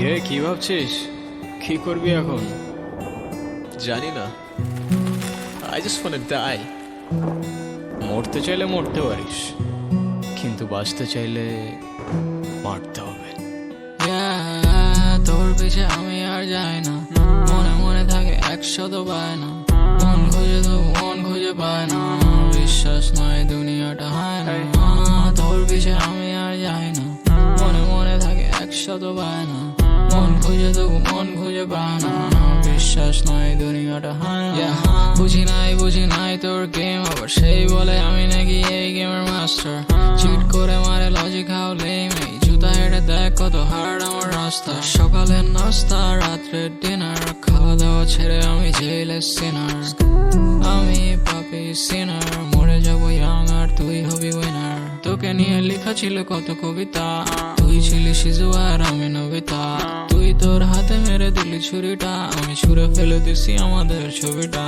কিরে কি ভাবছিস? কি করবি এখন? জানি না আই জাস্ট ওয়ান্ট ডাই মরতে চাইলে মরতে পারিস কিন্তু বাঁচতে চাইলে মারতে হবে। তোর পিছে আমি আর যাই না। মনে মনে থাকে একশত পায় না। মন খুঁজে তো মন খুঁজে পায় না। বিশ্বাস নয় দুনিয়াটা হয় না। তোর পিছে আমি আর যাই না। মনে মনে থাকে একশত পায় না। খুঁজে তো মন খুঁজে পায় না বিশ্বাস নয় দুনিয়াটা হয়। না বুঝি নাই বুঝি নাই তোর গেম আবার সেই বলে আমি নাকি এই গেমের মাস্টার চিট করে মারে লজিক হাও লেম এই জুতা হেঁটে দেখ কত হার্ড আমার রাস্তা। সকালের নাস্তা রাত্রে ডিনার খাওয়া দাওয়া ছেড়ে আমি জেলে সিনার আমি পাপি সিনার মরে যাব ইয়াং আর তুই হবি উইনার তোকে নিয়ে লেখা ছিল কত কবিতা। তুই ছিলি শিশু আর আমি নবিতা ছুরিটা আমি ছুঁড়ে ফেলে দিছি আমাদের ছবিটা।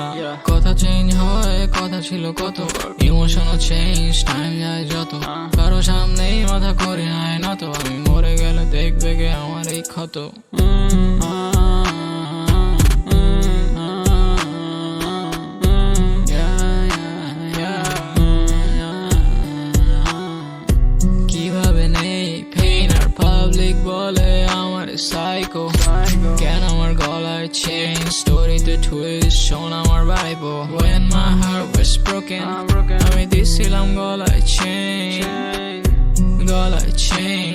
কথা চেঞ্জ হয় কথা ছিল কত? ইমোশনও চেঞ্জ টাইম যায় যত। কারও সামনেই মাথা করি নাই না তো আমি মরে গেলে দেখবে গে আমার এই ক্ষত। কীভাবে নেই পেইন আর পাবলিক বলে আমার সাইকো আমার গলায় চেইন স্টোরিতে টুইস্ট শোন আমার বাইবো when my heart was broken আমি দিছিলাম গলায় চেইন গলায় চেইন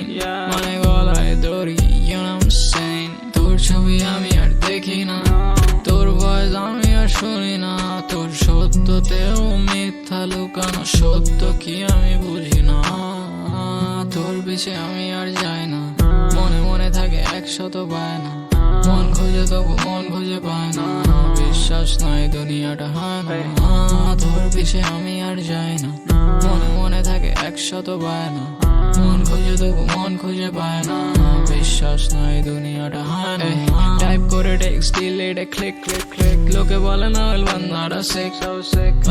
মানে গলায় দড়ি you know I'm saying? তোর ছবি আমি আর দেখি না। তোর ভয়েস আমি আর শুনি না। তোর সত্যতেও মিথ্যা লুকানো সত্য কি আমি বুঝি না। তোর পিছে আমি আর যাই না। মনে মনে থাকে একশত পায় না মন খুঁজে তবু মন খুঁজে পায় না। বিশ্বাস নয় দুনিয়াটা হয়। না তোর পিছে আমি আর যাই না। মনে মনে থাকে একশত পায় না মন খুঁজে তবু মন খুঁজে পায় না। বিশ্বাস নয় দুনিয়াটা করে টেক্সট ডিলেটে ক্লিক ক্লিক ক্লিক লোকে বলে না ওই বান্দারা সেক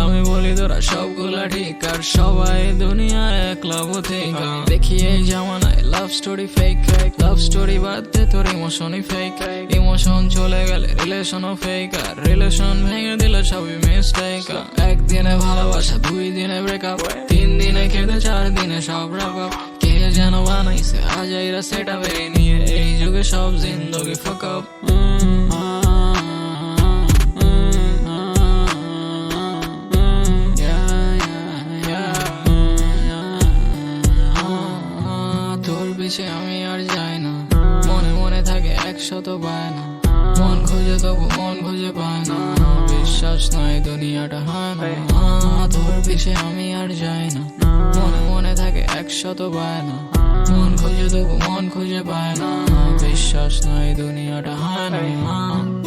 আমি বলি তোরা সবগুলা ঠিক, আর সবাই দুনিয়ায় একলা ঠিক দেখি এই জামানায় love story fake love story বাদ দে, তোর ইমোশনই ফেক ইমোশন চলে গেলে রিলেশনও ফেক আর রিলেশন ভেঙে দিলে সবই মিস্টেক একদিনে ভালোবাসা, দুই দিনে ব্রেকআপ তিন দিনে খেতে চার দিনে সব রাপ কে যেন বানাইছে আজ এরা সেটা নিয়ে, এই যুগে সব জিন্দগি ফাক আপ পিছে আমি আর যাই না। মনে মনে থাকে একশত পায় না মন খুঁজে তবু মন খুঁজে পায় না। বিশ্বাস নয় দুনিয়াটা হয় না। তোর পিছে আমি আর যাই না। মনে মনে থাকে একশত পায় না মন খুঁজে তবু মন খুঁজে পায় না। বিশ্বাস নয় দুনিয়াটা হয় না।